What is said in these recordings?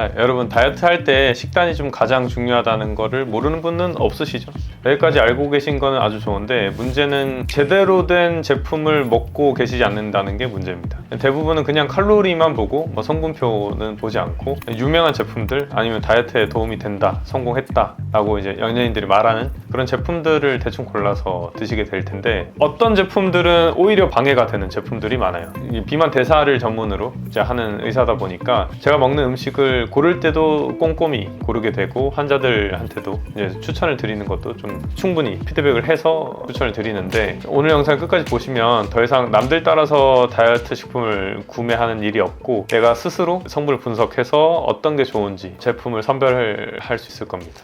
자, 여러분 다이어트 할 때 식단이 좀 가장 중요하다는 거를 모르는 분은 없으시죠? 여기까지 알고 계신 거는 아주 좋은데 문제는 제대로 된 제품을 먹고 계시지 않는다는 게 문제입니다. 대부분은 그냥 칼로리만 보고 뭐 성분표는 보지 않고 유명한 제품들 아니면 다이어트에 도움이 된다, 성공했다 라고 이제 연예인들이 말하는 그런 제품들을 대충 골라서 드시게 될 텐데 어떤 제품들은 오히려 방해가 되는 제품들이 많아요. 이 비만 대사를 전문으로 이제 하는 의사다 보니까 제가 먹는 음식을 고를 때도 꼼꼼히 고르게 되고 환자들한테도 이제 추천을 드리는 것도 좀 충분히 피드백을 해서 추천을 드리는데 오늘 영상 끝까지 보시면 더 이상 남들 따라서 다이어트 식품을 구매하는 일이 없고 내가 스스로 성분을 분석해서 어떤 게 좋은지 제품을 선별할 수 있을 겁니다.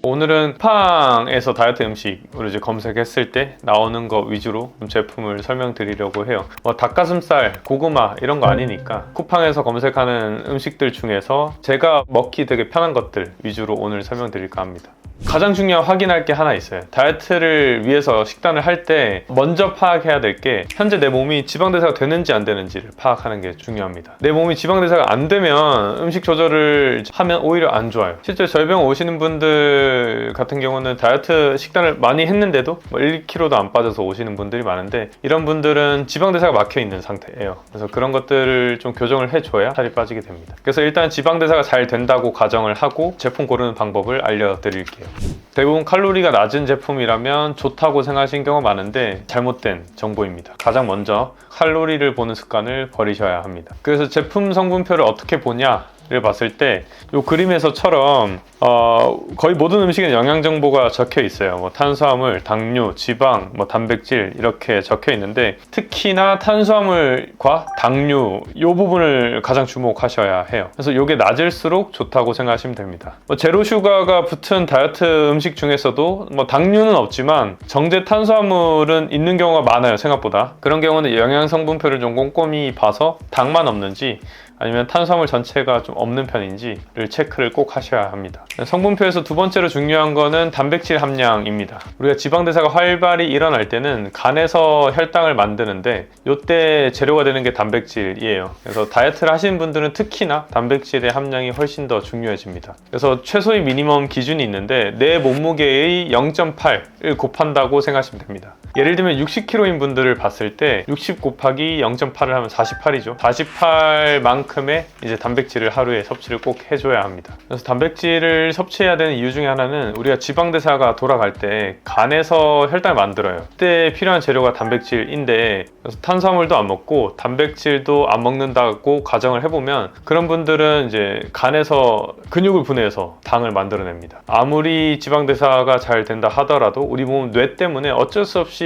오늘은 쿠팡에서 다이어트 음식으로 이제 검색했을 때 나오는 거 위주로 좀 제품을 설명드리려고 해요. 뭐 닭가슴살, 고구마 이런 거 아니니까 쿠팡에서 검색하는 음식들 중에서 제가 먹기 되게 편한 것들 위주로 오늘 설명드릴까 합니다. 가장 중요한 확인할 게 하나 있어요. 다이어트를 위해서 식단을 할 때 먼저 파악해야 될 게 현재 내 몸이 지방 대사가 되는지 안 되는지를 파악하는 게 중요합니다. 내 몸이 지방 대사가 안 되면 음식 조절을 하면 오히려 안 좋아요. 실제 병원 오시는 분들 같은 경우는 다이어트 식단을 많이 했는데도 뭐 1kg도 안 빠져서 오시는 분들이 많은데 이런 분들은 지방 대사가 막혀 있는 상태예요. 그래서 그런 것들을 좀 교정을 해줘야 살이 빠지게 됩니다. 그래서 일단 지방 대사가 잘 된다고 가정을 하고 제품 고르는 방법을 알려드릴게요. 대부분 칼로리가 낮은 제품이라면 좋다고 생각하시는 경우가 많은데 잘못된 정보입니다. 가장 먼저 칼로리를 보는 습관을 버리셔야 합니다. 그래서 제품 성분표를 어떻게 보냐? 를 봤을 때 이 그림에서처럼 어, 거의 모든 음식에 영양 정보가 적혀 있어요. 뭐 탄수화물, 당류, 지방, 뭐 단백질 이렇게 적혀 있는데 특히나 탄수화물과 당류 이 부분을 가장 주목하셔야 해요. 그래서 이게 낮을수록 좋다고 생각하시면 됩니다. 뭐 제로 슈가가 붙은 다이어트 음식 중에서도 뭐 당류는 없지만 정제 탄수화물은 있는 경우가 많아요. 생각보다 그런 경우는 영양 성분표를 좀 꼼꼼히 봐서 당만 없는지 아니면 탄수화물 전체가 좀 없는 편인지를 체크를 꼭 하셔야 합니다. 성분표에서 두 번째로 중요한 거는 단백질 함량입니다. 우리가 지방 대사가 활발히 일어날 때는 간에서 혈당을 만드는데 이때 재료가 되는 게 단백질이에요. 그래서 다이어트를 하시는 분들은 특히나 단백질의 함량이 훨씬 더 중요해집니다. 그래서 최소의 미니멈 기준이 있는데 내 몸무게의 0.8을 곱한다고 생각하시면 됩니다. 예를 들면 60kg인 분들을 봤을 때 60 곱하기 0.8을 하면 48이죠. 48만큼의 이제 단백질을 하루에 섭취를 꼭 해줘야 합니다. 그래서 단백질을 섭취해야 되는 이유 중에 하나는 우리가 지방 대사가 돌아갈 때 간에서 혈당을 만들어요. 그때 필요한 재료가 단백질인데 그래서 탄수화물도 안 먹고 단백질도 안 먹는다고 가정을 해보면 그런 분들은 이제 간에서 근육을 분해해서 당을 만들어냅니다. 아무리 지방 대사가 잘 된다 하더라도 우리 몸 뇌 때문에 어쩔 수 없이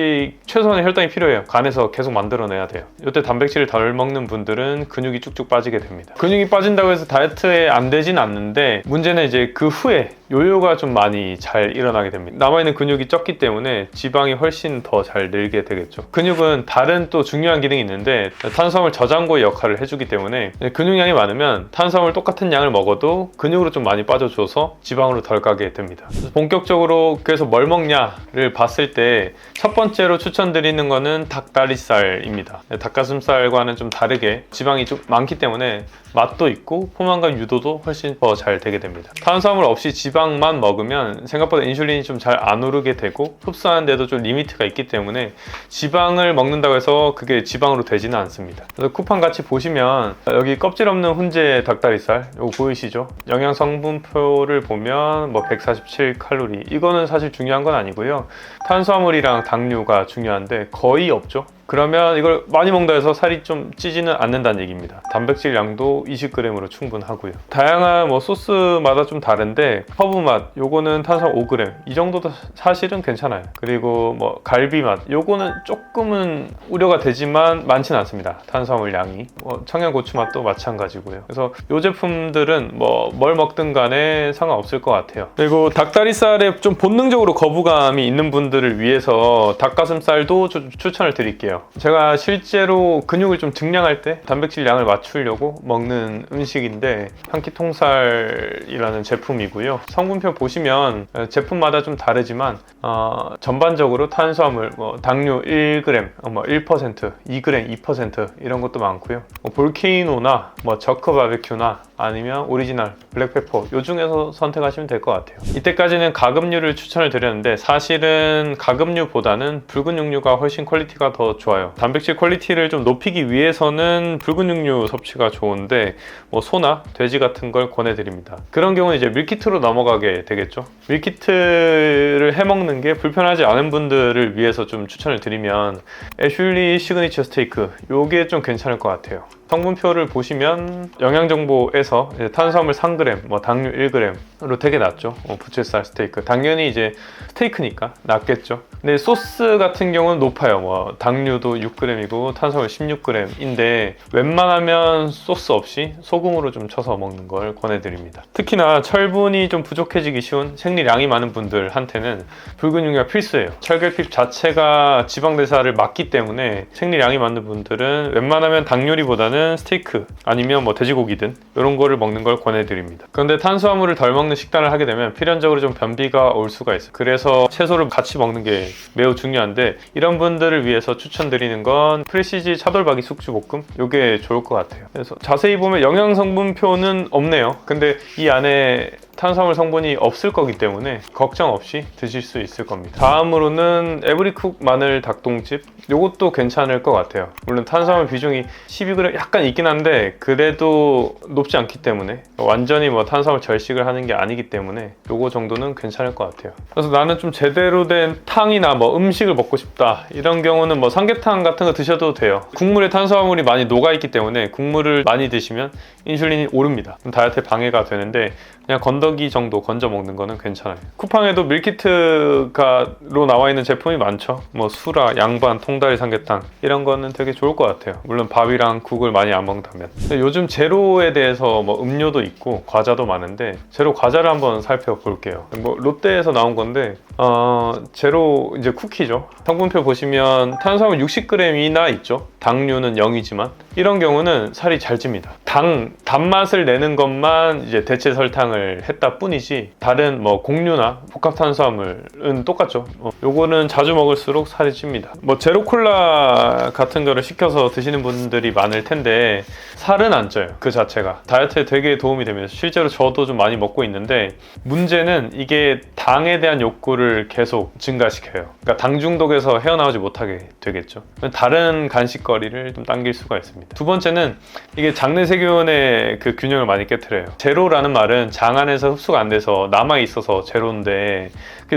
최소한의 혈당이 필요해요. 간에서 계속 만들어내야 돼요. 이때 단백질을 덜 먹는 분들은 근육이 쭉쭉 빠지게 됩니다. 근육이 빠진다고 해서 다이어트에 안 되진 않는데 문제는 이제 그 후에 요요가 좀 많이 잘 일어나게 됩니다. 남아있는 근육이 적기 때문에 지방이 훨씬 더 잘 늘게 되겠죠. 근육은 다른 또 중요한 기능이 있는데 탄수화물 저장고의 역할을 해주기 때문에 근육량이 많으면 탄수화물 똑같은 양을 먹어도 근육으로 좀 많이 빠져줘서 지방으로 덜 가게 됩니다. 본격적으로 그래서 뭘 먹냐를 봤을 때 첫 번째로 추천드리는 거는 닭다리살입니다. 닭가슴살과는 좀 다르게 지방이 좀 많기 때문에 맛도 있고 포만감 유도도 훨씬 더 잘 되게 됩니다. 탄수화물 없이 지방만 먹으면 생각보다 인슐린이 좀 잘 안 오르게 되고 흡수하는 데도 좀 리미트가 있기 때문에 지방을 먹는다고 해서 그게 지방으로 되지는 않습니다. 그래서 쿠팡 같이 보시면 여기 껍질 없는 훈제 닭다리살 이거 보이시죠? 영양 성분표를 보면 뭐 147 칼로리 이거는 사실 중요한 건 아니고요. 탄수화물이랑 당류가 중요한데 거의 없죠. 그러면 이걸 많이 먹는다 해서 살이 좀 찌지는 않는다는 얘기입니다. 단백질 양도 20g으로 충분하고요. 다양한 뭐 소스마다 좀 다른데 허브 맛 요거는 탄수화물 5g 이 정도도 사실은 괜찮아요. 그리고 뭐 갈비 맛 요거는 조금은 우려가 되지만 많지는 않습니다. 탄수화물 양이 뭐 청양고추 맛도 마찬가지고요. 그래서 요 제품들은 뭐 뭘 먹든 간에 상관없을 것 같아요. 그리고 닭다리살에 좀 본능적으로 거부감이 있는 분들을 위해서 닭가슴살도 좀 추천을 드릴게요. 제가 실제로 근육을 좀 증량할 때 단백질 양을 맞추려고 먹는 음식인데 한끼 통살이라는 제품이고요. 성분표 보시면 어, 제품마다 좀 다르지만 어, 전반적으로 탄수화물, 뭐 당류 1g, 어, 뭐 1%, 2g, 2% 이런 것도 많고요. 뭐 볼케이노나 뭐 저크 바베큐나 아니면 오리지널 블랙페퍼 요 중에서 선택하시면 될 것 같아요. 이때까지는 가금류를 추천을 드렸는데 사실은 가금류보다는 붉은 육류가 훨씬 퀄리티가 더 좋아요. 단백질 퀄리티를 좀 높이기 위해서는 붉은 육류 섭취가 좋은데 뭐 소나 돼지 같은 걸 권해드립니다. 그런 경우는 이제 밀키트로 넘어가게 되겠죠. 밀키트를 해먹는 게 불편하지 않은 분들을 위해서 좀 추천을 드리면 애슐리 시그니처 스테이크 요게 좀 괜찮을 것 같아요. 성분표를 보시면 영양정보에서 이제 탄수화물 3g, 뭐 당류 1g으로 되게 낮죠. 어, 부채살 스테이크. 당연히 이제 스테이크니까 낮겠죠. 근데 소스 같은 경우는 높아요. 뭐 당류도 6g이고 탄수화물 16g인데 웬만하면 소스 없이 소금으로 좀 쳐서 먹는 걸 권해드립니다. 특히나 철분이 좀 부족해지기 쉬운 생리량이 많은 분들한테는 붉은 육류가 필수예요. 철결핍 자체가 지방 대사를 막기 때문에 생리량이 많은 분들은 웬만하면 닭 요리보다는 스테이크 아니면 뭐 돼지고기든 이런 거를 먹는 걸 권해드립니다. 그런데 탄수화물을 덜 먹는 식단을 하게 되면 필연적으로 좀 변비가 올 수가 있어요. 그래서 채소를 같이 먹는 게 매우 중요한데 이런 분들을 위해서 추천드리는 건 프레시지 차돌박이 숙주볶음 이게 좋을 것 같아요. 그래서 자세히 보면 영양 성분표는 없네요. 근데 이 안에 탄수화물 성분이 없을 거기 때문에 걱정 없이 드실 수 있을 겁니다. 다음으로는 에브리쿡 마늘 닭똥집 이것도 괜찮을 것 같아요. 물론 탄수화물 비중이 12g 약간 있긴 한데 그래도 높지 않기 때문에 완전히 뭐 탄수화물 절식을 하는 게 아니기 때문에 요거 정도는 괜찮을 것 같아요. 그래서 나는 좀 제대로 된 탕이나 뭐 음식을 먹고 싶다 이런 경우는 뭐 삼계탕 같은 거 드셔도 돼요. 국물에 탄수화물이 많이 녹아 있기 때문에 국물을 많이 드시면 인슐린이 오릅니다. 다이어트에 방해가 되는데 그냥 건더기 정도 건져 먹는 거는 괜찮아요. 쿠팡에도 밀키트가로 나와 있는 제품이 많죠. 뭐 수라, 양반, 통다리 삼계탕 이런 거는 되게 좋을 것 같아요. 물론 밥이랑 국을 많이 안 먹는다면. 요즘 제로에 대해서 뭐 음료도 있고 과자도 많은데 제로 과자를 한번 살펴볼게요. 뭐 롯데에서 나온 건데 어, 제로 이제 쿠키죠. 성분표 보시면 탄수화물 60g이나 있죠. 당류는 0이지만 이런 경우는 살이 잘 찝니다. 당 단맛을 내는 것만 이제 대체 설탕을 했다 뿐이지 다른 뭐 곡류나 복합 탄수화물은 똑같죠. 어, 요거는 자주 먹을수록 살이 찝니다. 뭐 제로 콜라 같은 거를 시켜서 드시는 분들이 많을 텐데 살은 안 쪄요. 그 자체가 다이어트에 되게 도움이 됩니다. 실제로 저도 좀 많이 먹고 있는데 문제는 이게 당에 대한 욕구를 계속 증가시켜요. 그러니까 당 중독에서 헤어나오지 못하게 되겠죠. 다른 간식거리를 좀 당길 수가 있습니다. 두 번째는 이게 장내 세균의 그 균형을 많이 깨뜨려요. 제로라는 말은 장 안에서 흡수가 안 돼서 남아 있어서 제로인데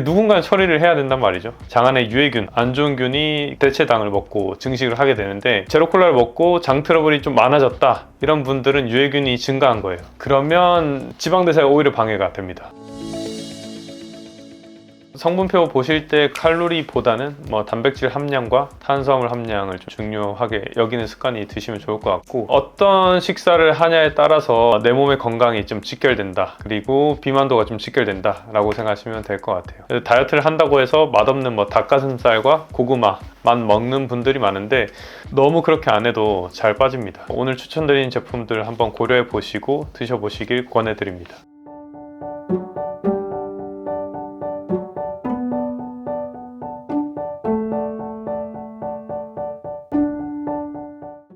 누군가 처리를 해야 된단 말이죠. 장 안에 유해균, 안 좋은 균이 대체당을 먹고 증식을 하게 되는데 제로 콜라를 먹고 장 트러블이 좀 많아졌다. 이런 분들은 유해균이 증가한 거예요. 그러면 지방 대사가 오히려 방해가 됩니다. 성분표 보실 때 칼로리보다는 뭐 단백질 함량과 탄수화물 함량을 좀 중요하게 여기는 습관이 드시면 좋을 것 같고 어떤 식사를 하냐에 따라서 내 몸의 건강이 좀 직결된다 그리고 비만도가 좀 직결된다 라고 생각하시면 될 것 같아요. 다이어트를 한다고 해서 맛없는 뭐 닭가슴살과 고구마 만 먹는 분들이 많은데 너무 그렇게 안 해도 잘 빠집니다. 오늘 추천드린 제품들 한번 고려해 보시고 드셔보시길 권해드립니다